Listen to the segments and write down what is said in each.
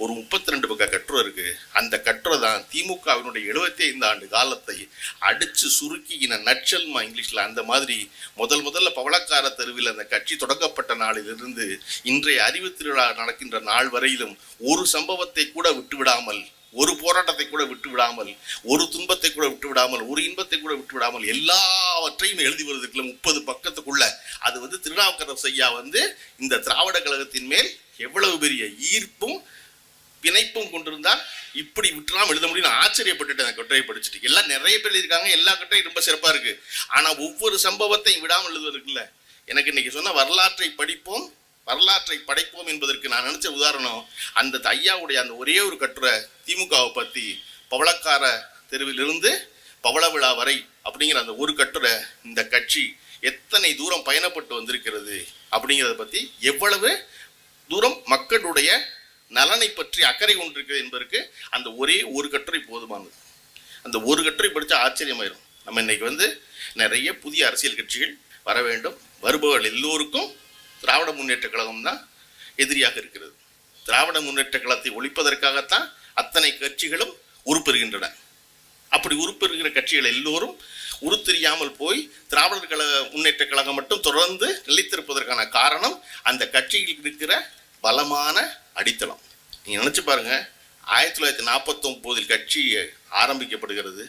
ஒரு முப்பத்தி ரெண்டு பக்க கட்டுரை இருக்கு. அந்த கட்டுரை தான் திமுகவினுடைய எழுபத்தி ஐந்து ஆண்டு காலத்தை அடிச்சு சுருக்கின இன நட்சல்மா அந்த மாதிரி முதல் முதல்ல பவளக்கார தெருவில் அந்த கட்சி தொடங்கப்பட்ட நாளிலிருந்து இன்றைய அறிவு திருவிழா நடக்கின்ற நாள் வரையிலும் ஒரு சம்பவத்தை கூட விட்டுவிடாமல் ஒரு போராட்டத்தை கூட விட்டு விடாமல் ஒரு துன்பத்தை கூட விட்டு விடாமல் ஒரு இன்பத்தை கூட விட்டு விடாமல் எல்லாவற்றையும் எழுதி வருதுக்குள்ள முப்பது பக்கத்துக்குள்ள. அது வந்து திருநாவுக்கரசு ஐயா வந்து இந்த திராவிட கழகத்தின் மேல் எவ்வளவு பெரிய ஈர்ப்பும் பிணைப்பும் கொண்டிருந்தால் இப்படி விட்டுலாம் எழுத முடியும் நான் ஆச்சரியப்பட்டுட்டு அந்த கட்டுரையை படிச்சுட்டு. எல்லாம் நிறைய பேர் இருக்காங்க எல்லா கட்டுரையும் ரொம்ப சிறப்பா இருக்கு. ஆனா ஒவ்வொரு சம்பவத்தையும் விடாமல் எழுதுவதற்குல்ல எனக்கு இன்னைக்கு சொன்ன வரலாற்றை படிப்போம் வரலாற்றை படைப்போம் என்பதற்கு நான் நினைச்ச உதாரணம் அந்த ஐயாவுடைய அந்த ஒரே ஒரு கட்டுரை திமுகவை பத்தி பவளக்கார தெருவிலிருந்து பவள விழா வரை அப்படிங்கிற அந்த ஒரு கட்டுரை இந்த கட்சி எத்தனை தூரம் பயணப்பட்டு வந்திருக்கிறது அப்படிங்கிறத பத்தி எவ்வளவு தூரம் மக்களுடைய நலனை பற்றி அக்கறை கொண்டிருக்கிறது என்பதற்கு அந்த ஒரே ஒரு கட்டுரை போதுமானது. அந்த ஒரு கட்டுரை படித்தா ஆச்சரியமாயிரும். நம்ம இன்னைக்கு வந்து நிறைய புதிய அரசியல் கட்சிகள் வர வேண்டும். வருபவர்கள் எல்லோருக்கும் திராவிட முன்னேற்ற கழகம் தான் எதிரியாக இருக்கிறது. திராவிட முன்னேற்ற கழகத்தை ஒழிப்பதற்காகத்தான் அத்தனை கட்சிகளும் உருப்பெறுகின்றன. அப்படி உருப்பெறுகிற கட்சிகள் எல்லோரும் உருத்தெரியாமல் போய் திராவிடர் கழக முன்னேற்ற கழகம் மட்டும் தொடர்ந்து நிலைத்திருப்பதற்கான காரணம் அந்த கட்சியில் இருக்கிற பலமான அடித்தளம். நீங்கள் நினச்சி பாருங்கள் ஆயிரத்தி தொள்ளாயிரத்தி நாற்பத்தொம்போதில் கட்சி ஆரம்பிக்கப்படுகிறது.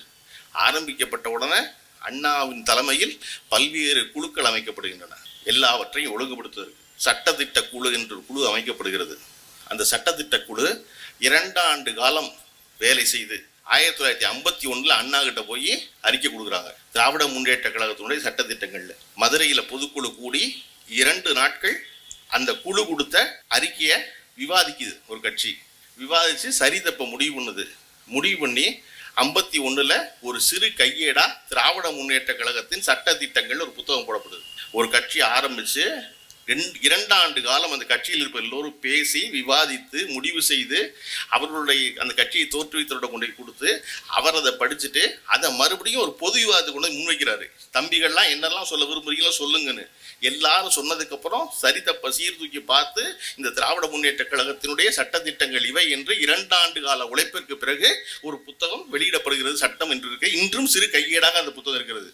ஆரம்பிக்கப்பட்ட உடனே அண்ணாவின் தலைமையில் பல்வேறு குழுக்கள் அமைக்கப்படுகின்றன. எல்லாவற்றையும் ஒழுங்குபடுத்துவதற்கு சட்டத்திட்ட குழு என்ற ஒரு குழு அமைக்கப்படுகிறது. அந்த சட்டத்திட்ட குழு இரண்டாண்டு காலம் வேலை செய்து ஆயிரத்தி தொள்ளாயிரத்தி ஐம்பத்தி ஒன்றில் அண்ணா கிட்ட போய் அறிக்கை கொடுக்குறாங்க. திராவிட முன்னேற்ற கழகத்தினுடைய சட்டத்திட்டங்களில். மதுரையில் பொதுக்குழு கூடி இரண்டு நாட்கள் அந்த குழு கொடுத்த அறிக்கையை விவாதிக்குது ஒரு கட்சி. விவாதித்து சரி தப்ப முடிவு பண்ணுது. முடிவு பண்ணி ஐம்பத்தி ஒன்றில் ஒரு சிறு கையேடா திராவிட முன்னேற்ற கழகத்தின் சட்ட திட்டங்கள் ஒரு புத்தகம் போடப்படுது. ஒரு கட்சி ஆரம்பித்து ரெண்டு இரண்டாண்டு காலம் அந்த கட்சியில் இருப்ப எல்லோரும் பேசி விவாதித்து முடிவு செய்து அவர்களுடைய அந்த கட்சியை தோற்றுவித்தோட கொண்டு போய் கொடுத்து அவர் அதை படிச்சுட்டு அதை மறுபடியும் ஒரு பொது விவாதத்தை கொண்டு முன்வைக்கிறாரு. தம்பிகள்லாம் என்னெல்லாம் சொல்ல விரும்புறீங்களோ சொல்லுங்கன்னு. எல்லாரும் சொன்னதுக்கு அப்புறம் சரி தப்ப சீர்தூக்கி பார்த்து இந்த திராவிட முன்னேற்ற கழகத்தினுடைய சட்டத்திட்டங்கள் இவை என்று இரண்டாண்டு கால உழைப்பிற்கு பிறகு ஒரு புத்தகம் வெளியிடப்படுகிறது சட்டம் என்று இருக்கு. இன்றும் சிறு கையேடாக அந்த புத்தகம் இருக்கிறது.